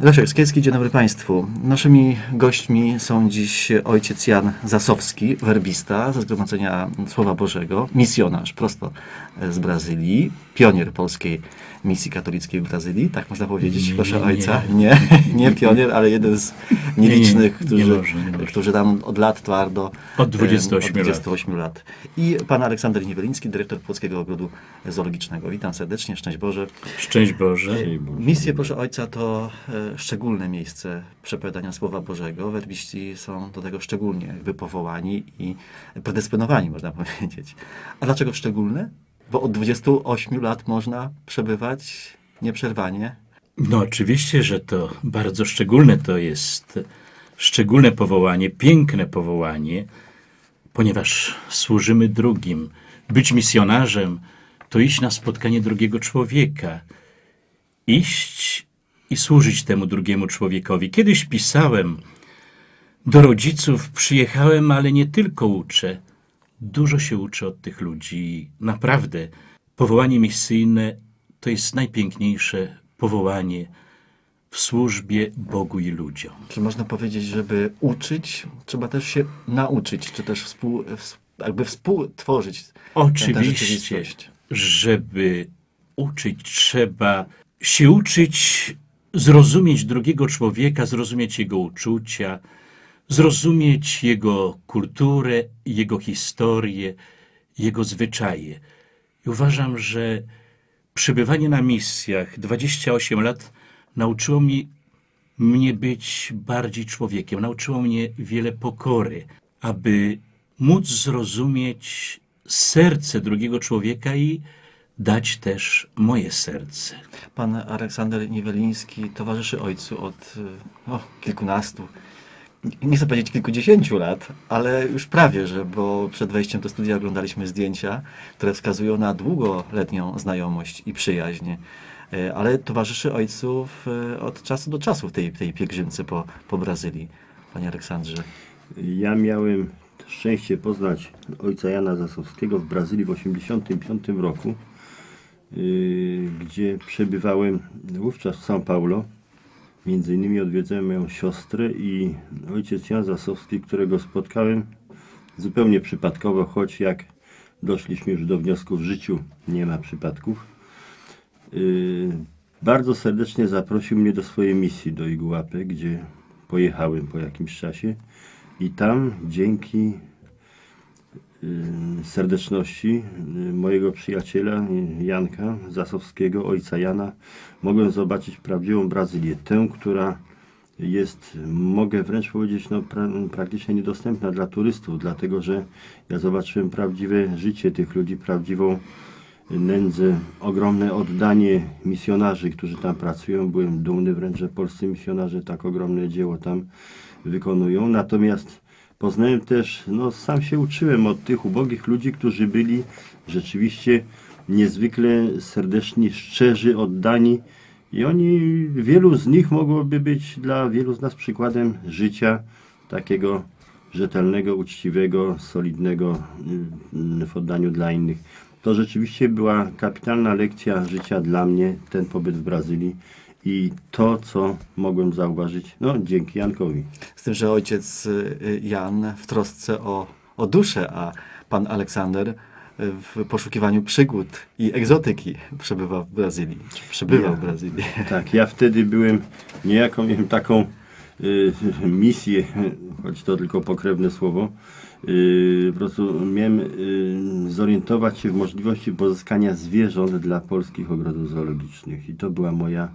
Leszek Skielski, dzień dobry Państwu. Naszymi gośćmi są dziś ojciec Jan Zasowski, werbista ze Zgromadzenia Słowa Bożego, misjonarz prosto z Brazylii, pionier polskiej misji katolickiej w Brazylii, tak można powiedzieć, Nie, proszę nie, ojca. Nie, nie pionier, ale jeden z nielicznych, nie, nie którzy, można. którzy tam od lat twardo. Od 28 em, od 28 lat. I pan Aleksander Nieweliński, dyrektor Polskiego Ogrodu Zoologicznego. Witam serdecznie, szczęść Boże. Szczęść Boże. Misje Boże Ojca to e, szczególne miejsce przepowiadania Słowa Bożego. Werbiści są do tego szczególnie jakby powołani i predysponowani, można powiedzieć. A dlaczego szczególne? Bo od 28 lat można przebywać nieprzerwanie. No oczywiście, że to bardzo szczególne to jest szczególne powołanie, piękne powołanie, ponieważ służymy drugim. Być misjonarzem to iść na spotkanie drugiego człowieka. Iść i służyć temu drugiemu człowiekowi. Kiedyś pisałem do rodziców, przyjechałem, ale nie tylko uczę. Dużo się uczę od tych ludzi. Naprawdę, powołanie misyjne to jest najpiękniejsze powołanie w służbie Bogu i ludziom. Czy można powiedzieć, żeby uczyć, trzeba też się nauczyć, czy też współ, ws- jakby współtworzyć Oczywiście, żeby uczyć, trzeba się uczyć zrozumieć drugiego człowieka, zrozumieć jego uczucia, zrozumieć jego kulturę, jego historię, jego zwyczaje. I uważam, że przebywanie na misjach 28 lat nauczyło mi, mnie być bardziej człowiekiem, nauczyło mnie wiele pokory, aby móc zrozumieć serce drugiego człowieka i dać też moje serce. Pan Aleksander Nieweliński towarzyszy ojcu od y, o, kilkunastu, nie chcę powiedzieć kilkudziesięciu lat, ale już prawie, że, bo przed wejściem do studia oglądaliśmy zdjęcia, które wskazują na długoletnią znajomość i przyjaźń. Y, Ale towarzyszy ojcu w, od czasu do czasu w tej, tej pielgrzymce po, po Brazylii, panie Aleksandrze. Ja miałem szczęście poznać ojca Jana Zasowskiego w Brazylii w 1985 roku, yy, gdzie przebywałem wówczas w São Paulo. Między innymi odwiedzałem moją siostrę i ojciec Jan Zasowski, którego spotkałem zupełnie przypadkowo, choć jak doszliśmy już do wniosku w życiu nie ma przypadków. Yy, bardzo serdecznie zaprosił mnie do swojej misji do Iguape, gdzie pojechałem po jakimś czasie i tam dzięki serdeczności yy, mojego przyjaciela yy, Janka Zasowskiego, ojca Jana, mogłem zobaczyć prawdziwą Brazylię, tę, która jest, mogę wręcz powiedzieć, no, pra, praktycznie niedostępna dla turystów, dlatego że ja zobaczyłem prawdziwe życie tych ludzi, prawdziwą nędzę, ogromne oddanie misjonarzy, którzy tam pracują. Byłem dumny wręcz, że polscy misjonarze tak ogromne dzieło tam wykonują. Natomiast poznałem też, no sam się uczyłem od tych ubogich ludzi, którzy byli rzeczywiście niezwykle serdeczni, szczerzy, oddani. I oni, wielu z nich mogłoby być dla wielu z nas przykładem życia takiego rzetelnego, uczciwego, solidnego y, w oddaniu dla innych. To rzeczywiście była kapitalna lekcja życia dla mnie, ten pobyt w Brazylii i to, co mogłem zauważyć, no dzięki Jankowi. Z tym, że ojciec y, Jan w trosce o, o duszę, a pan Aleksander y, w poszukiwaniu przygód i egzotyki przebywa w Brazylii. Przebywał Ja. w Brazylii. Tak, ja wtedy byłem niejako miałem taką y, misję, choć to tylko pokrewne słowo. Y, po prostu miałem y, zorientować się w możliwości pozyskania zwierząt dla polskich ogrodów zoologicznych. I to była moja, y,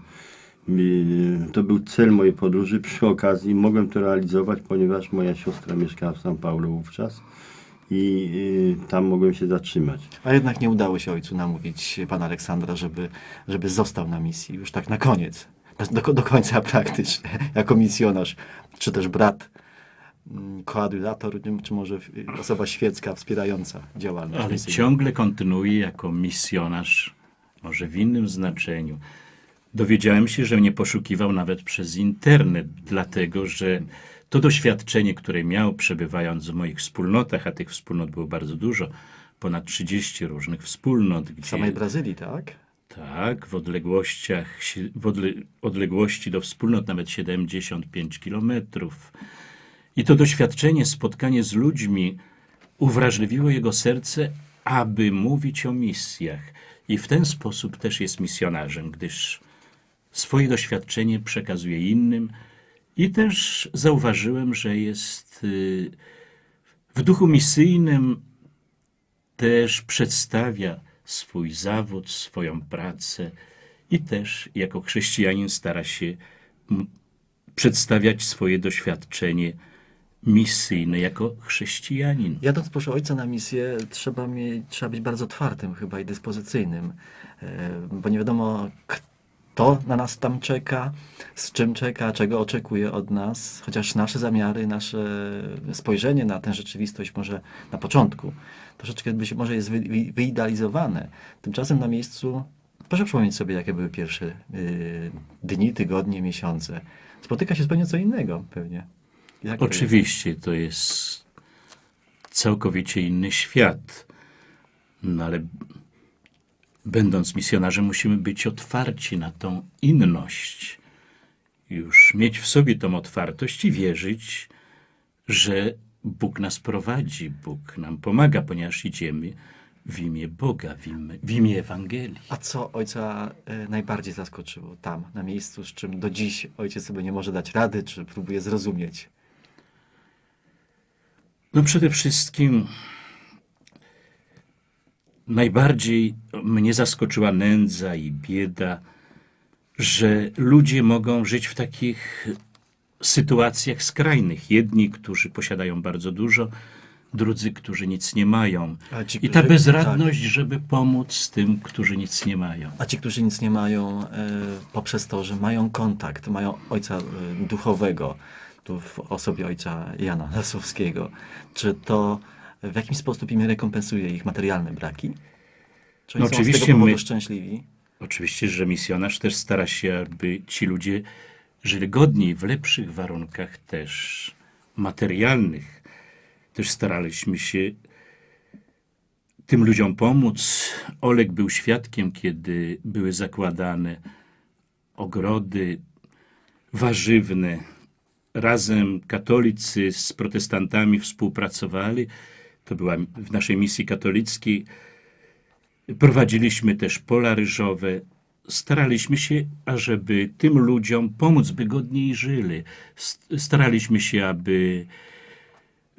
to był cel mojej podróży. Przy okazji mogłem to realizować, ponieważ moja siostra mieszkała w São Paulo wówczas i y, tam mogłem się zatrzymać. A jednak nie udało się ojcu namówić pana Aleksandra, żeby, żeby został na misji. Już tak na koniec. Do, do końca praktycznie. Jako misjonarz. Czy też brat, mm, koadulator, czy może osoba świecka wspierająca działalność Ale misyjną. ciągle kontynuuję jako misjonarz, może w innym znaczeniu. Dowiedziałem się, że mnie poszukiwał nawet przez internet, dlatego że to doświadczenie, które miał przebywając w moich wspólnotach, a tych wspólnot było bardzo dużo, ponad 30 różnych wspólnot, W samej Brazylii, tak? Tak, w odległościach, w odle, odległości do wspólnot nawet 75 kilometrów. I to doświadczenie, spotkanie z ludźmi uwrażliwiło jego serce, aby mówić o misjach. I w ten sposób też jest misjonarzem, gdyż swoje doświadczenie przekazuje innym. I też zauważyłem, że jest y, w duchu misyjnym też przedstawia swój zawód, swoją pracę i też jako chrześcijanin stara się przedstawiać swoje doświadczenie misyjne jako chrześcijanin. Jadąc proszę ojca na misję, trzeba, mieć, trzeba być bardzo otwartym chyba i dyspozycyjnym, e, bo nie wiadomo, kto na nas tam czeka, z czym czeka, czego oczekuje od nas, chociaż nasze zamiary, nasze spojrzenie na tę rzeczywistość może na początku troszeczkę być może jest wy, wy, wyidealizowane. Tymczasem na miejscu, proszę przypomnieć sobie, jakie były pierwsze y, dni, tygodnie, miesiące. Spotyka się zupełnie co innego pewnie. Jak to jest? Oczywiście to jest całkowicie inny świat, no ale będąc misjonarzem musimy być otwarci na tą inność. Już mieć w sobie tą otwartość i wierzyć, że Bóg nas prowadzi, Bóg nam pomaga, ponieważ idziemy w imię Boga, w imię, w imię Ewangelii. A co ojca e, najbardziej zaskoczyło tam, na miejscu, z czym do dziś ojciec sobie nie może dać rady, czy próbuje zrozumieć? No przede wszystkim najbardziej mnie zaskoczyła nędza i bieda, że ludzie mogą żyć w takich sytuacjach skrajnych. Jedni, którzy posiadają bardzo dużo, drudzy, którzy nic nie mają. Ci, I ta bezradność, żeby pomóc tym, którzy nic nie mają. A ci, którzy nic nie mają, e, poprzez to, że mają kontakt, mają ojca e, duchowego, tu w osobie ojca Jana Lasowskiego, czy to w jakiś sposób im rekompensuje ich materialne braki? Czy oni No są z oczywiście tego my- szczęśliwi? Oczywiście, że misjonarz też stara się, aby ci ludzie żyli godniej, w lepszych warunkach też materialnych. Też staraliśmy się tym ludziom pomóc. Olek był świadkiem, kiedy były zakładane ogrody warzywne. Razem katolicy z protestantami współpracowali. To była w naszej misji katolickiej. Prowadziliśmy też pola ryżowe. Staraliśmy się, ażeby tym ludziom pomóc, by godniej żyli. Staraliśmy się, aby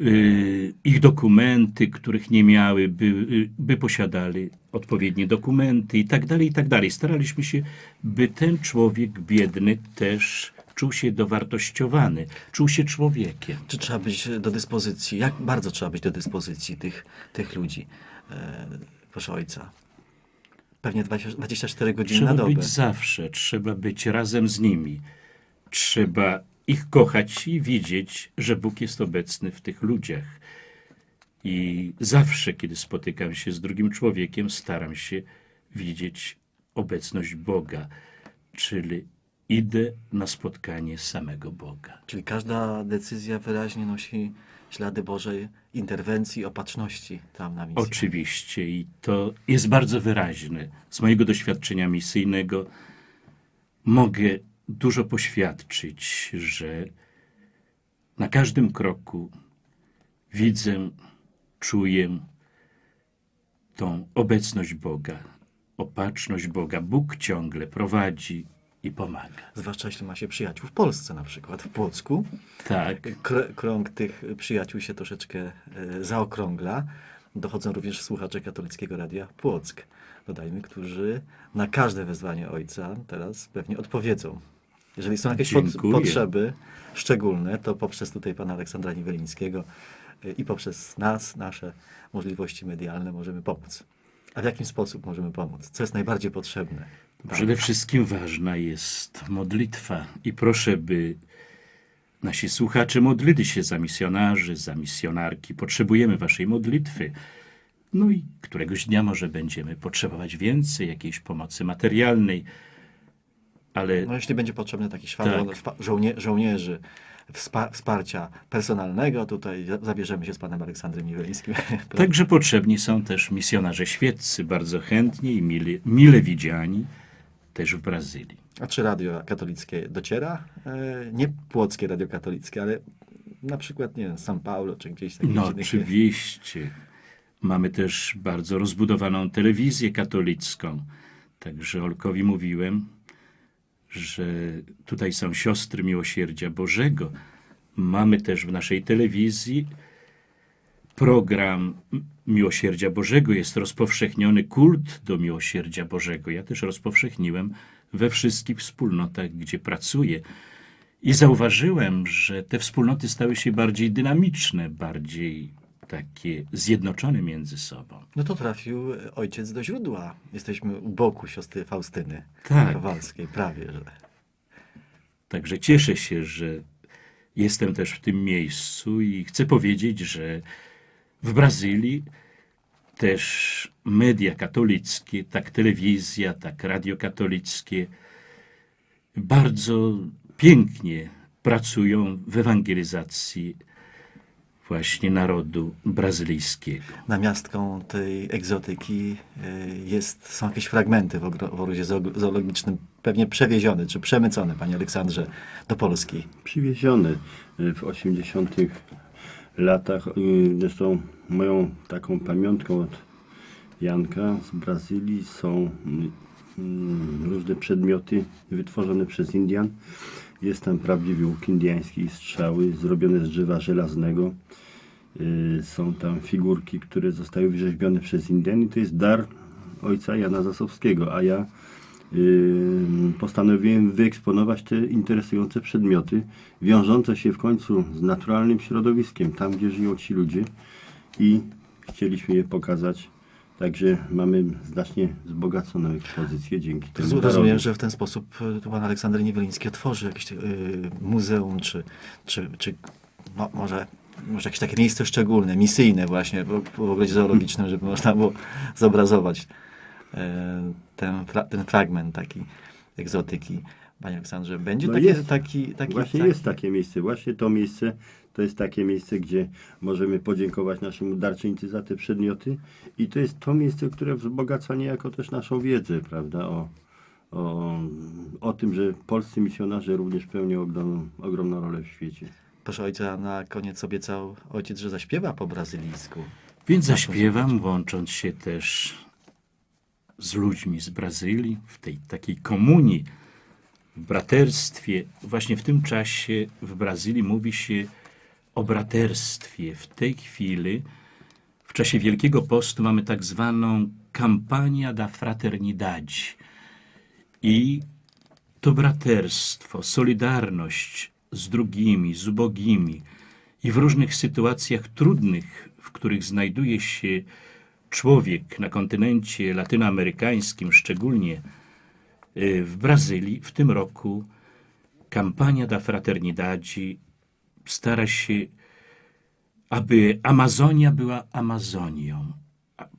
y, ich dokumenty, których nie miały, by, y, by posiadali odpowiednie dokumenty i tak dalej, i tak dalej. Staraliśmy się, by ten człowiek biedny też czuł się dowartościowany, czuł się człowiekiem. Czy trzeba być do dyspozycji? Jak bardzo trzeba być do dyspozycji tych, tych ludzi? E, proszę ojca. Pewnie 20, 24 godziny na Trzeba dobę. być zawsze, trzeba być razem z nimi. Trzeba ich kochać i widzieć, że Bóg jest obecny w tych ludziach. I zawsze, kiedy spotykam się z drugim człowiekiem, staram się widzieć obecność Boga, czyli idę na spotkanie samego Boga. Czyli każda decyzja wyraźnie nosi ślady Bożej interwencji, opatrzności tam na misji. Oczywiście, i to jest bardzo wyraźne. Z mojego doświadczenia misyjnego mogę dużo poświadczyć, że na każdym kroku widzę, czuję tą obecność Boga, opatrzność Boga. Bóg ciągle prowadzi i pomaga. Zwłaszcza jeśli ma się przyjaciół w Polsce, na przykład w Płocku. Tak, Kr- krąg tych przyjaciół się troszeczkę e, zaokrągla. Dochodzą również słuchacze katolickiego radia Płock, dodajmy, którzy na każde wezwanie ojca teraz pewnie odpowiedzą. Jeżeli są jakieś pod, potrzeby szczególne, to poprzez tutaj pana Aleksandra Niewelińskiego e, i poprzez nas, nasze możliwości medialne możemy pomóc. A w jakim sposób możemy pomóc? Co jest najbardziej potrzebne? Przede wszystkim ważna jest modlitwa i proszę, by nasi słuchacze modlili się za misjonarzy, za misjonarki. Potrzebujemy waszej modlitwy. No i któregoś dnia może będziemy potrzebować więcej jakiejś pomocy materialnej. ale No jeśli będzie potrzebny taki szwadron Tak. szpa- żołnie, żołnierzy, wspa- wsparcia personalnego, tutaj za- zabierzemy się z panem Aleksandrem Niewelińskim. Także potrzebni są też misjonarze świeccy, bardzo chętnie i mile, mile widziani też w Brazylii. A czy radio katolickie dociera? E, nie płockie radio katolickie, ale na przykład, nie wiem, São Paulo, czy gdzieś takich No oczywiście. Mamy też bardzo rozbudowaną telewizję katolicką. Także Olkowi mówiłem, że tutaj są siostry Miłosierdzia Bożego. Mamy też w naszej telewizji program Miłosierdzia Bożego. Jest rozpowszechniony kult do Miłosierdzia Bożego. Ja też rozpowszechniłem we wszystkich wspólnotach, gdzie pracuję. I zauważyłem, że te wspólnoty stały się bardziej dynamiczne, bardziej takie zjednoczone między sobą. No to trafił ojciec do źródła. Jesteśmy u boku siostry Faustyny Tak. Kowalskiej, prawie, że. Także cieszę się, że jestem też w tym miejscu i chcę powiedzieć, że w Brazylii też media katolickie, tak telewizja, tak radio katolickie, bardzo pięknie pracują w ewangelizacji właśnie narodu brazylijskiego. Namiastką tej egzotyki e, jest, są jakieś fragmenty w, ogro- w ogrodzie zoologicznym, pewnie przewiezione czy przemycone, panie Aleksandrze, do Polski. przywiezione y, w 80 latach. y, Zresztą moją taką pamiątką od Janka z Brazylii są y, różne przedmioty wytworzone przez Indian. Jest tam prawdziwy łuk indiański, strzały zrobione z drzewa żelaznego. Y, Są tam figurki, które zostały wyrzeźbione przez Indian i to jest dar ojca Jana Zasowskiego, a ja postanowiłem wyeksponować te interesujące przedmioty, wiążące się w końcu z naturalnym środowiskiem, tam gdzie żyją ci ludzie i chcieliśmy je pokazać. Także mamy znacznie wzbogaconą ekspozycję dzięki temu Rozumiem, darowi. że w ten sposób e, pan Aleksander Nieweliński otworzy jakieś e, muzeum, czy, czy, czy no, może, może jakieś takie miejsce szczególne, misyjne właśnie w, ogrodzie zoologicznym, żeby można było zobrazować ten, fra, ten fragment taki egzotyki. Panie Aleksandrze, będzie No takie, jest. taki, taki... Właśnie taki, jest takie miejsce, właśnie to miejsce to jest takie miejsce, gdzie możemy podziękować naszemu darczyńcy za te przedmioty i to jest to miejsce, które wzbogaca niejako też naszą wiedzę, prawda, o, o, o tym, że polscy misjonarze również pełnią ogromną, ogromną rolę w świecie. Proszę ojca, na koniec obiecał ojciec, że zaśpiewa po brazylijsku. Więc zaśpiewam, łącząc się też z ludźmi z Brazylii, w tej takiej komunii, braterstwie. Właśnie w tym czasie w Brazylii mówi się o braterstwie. W tej chwili, w czasie Wielkiego Postu, mamy tak zwaną Campania da Fraternidade. I to braterstwo, solidarność z drugimi, z ubogimi i w różnych sytuacjach trudnych, w których znajduje się człowiek na kontynencie latynoamerykańskim, szczególnie y, w Brazylii, w tym roku kampania da Fraternidade stara się, aby Amazonia była Amazonią,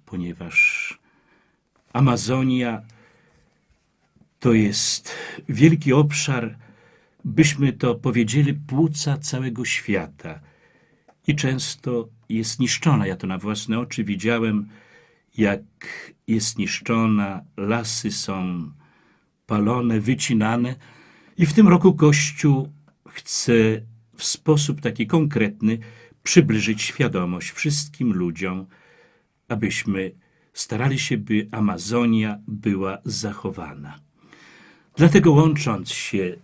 ponieważ Amazonia to jest wielki obszar, byśmy to powiedzieli, płuca całego świata. I często jest niszczona. Ja to na własne oczy widziałem, jak jest niszczona, lasy są palone, wycinane. I w tym roku Kościół chce w sposób taki konkretny przybliżyć świadomość wszystkim ludziom, abyśmy starali się, by Amazonia była zachowana. Dlatego łącząc się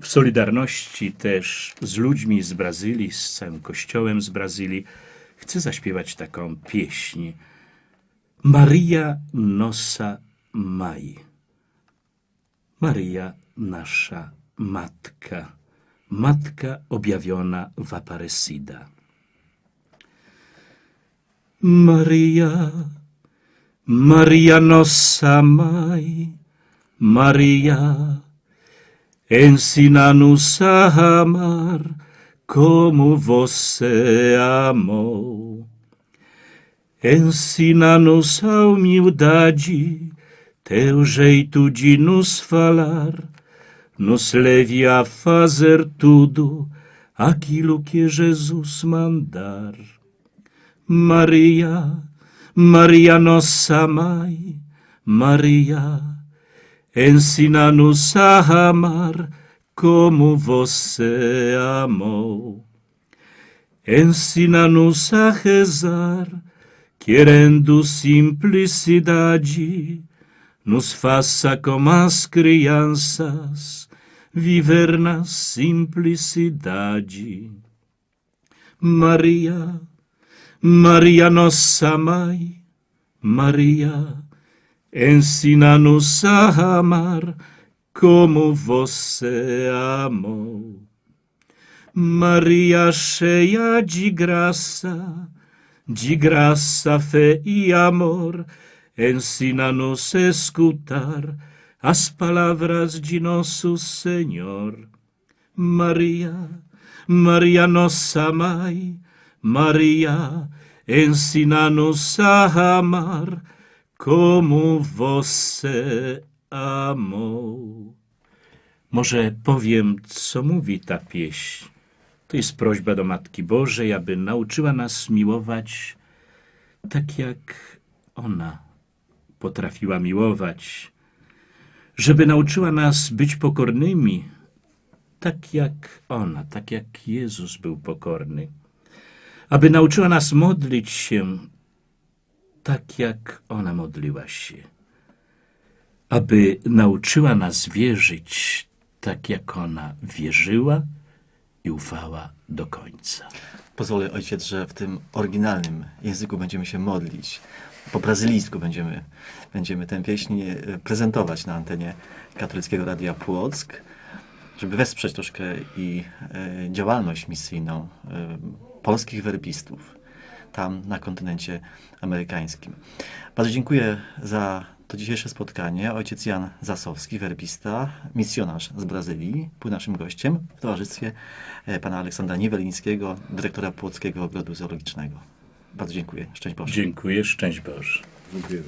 w solidarności też z ludźmi z Brazylii, z całym kościołem z Brazylii, chcę zaśpiewać taką pieśń. Maria Nossa Mãe. Maryja nasza Matka. Matka objawiona w Aparecida. Maria, Maria Nossa Mãe, Maria, Ensina-nos a amar como você amou. Ensina-nos a humildade, teu jeito de nos falar, nos levia a fazer tudo aquilo que Jesus mandar. Maria, Maria nossa mãe, Maria, ensina-nos a amar como você amou. Ensina-nos a rezar, querendo simplicidade, nos faça como as crianças, viver na simplicidade. Maria, Maria nossa mãe, Maria, ensina-nos a amar como você amou. Maria cheia de graça, de graça, fé e amor, ensina-nos a escutar as palavras de nosso Senhor. Maria, Maria nossa mãe, Maria, ensina-nos a amar como você amou. Może powiem, co mówi ta pieśń. To jest prośba do Matki Bożej, aby nauczyła nas miłować tak, jak ona potrafiła miłować. Żeby nauczyła nas być pokornymi, tak jak ona, tak jak Jezus był pokorny. Aby nauczyła nas modlić się tak, jak ona modliła się. Aby nauczyła nas wierzyć tak, jak ona wierzyła i ufała do końca. Pozwolę ojciec, że w tym oryginalnym języku będziemy się modlić. Po brazylijsku będziemy, będziemy tę pieśń e, prezentować na antenie Katolickiego Radia Płock, żeby wesprzeć troszkę i e, działalność misyjną e, polskich werbistów tam na kontynencie amerykańskim. Bardzo dziękuję za to dzisiejsze spotkanie. Ojciec Jan Zasowski, werbista, misjonarz z Brazylii, był naszym gościem w towarzystwie e, pana Aleksandra Niewelińskiego, dyrektora Płockiego Ogrodu Zoologicznego. Bardzo dziękuję. Szczęść Boże. Dziękuję, szczęść Boże. Dziękuję.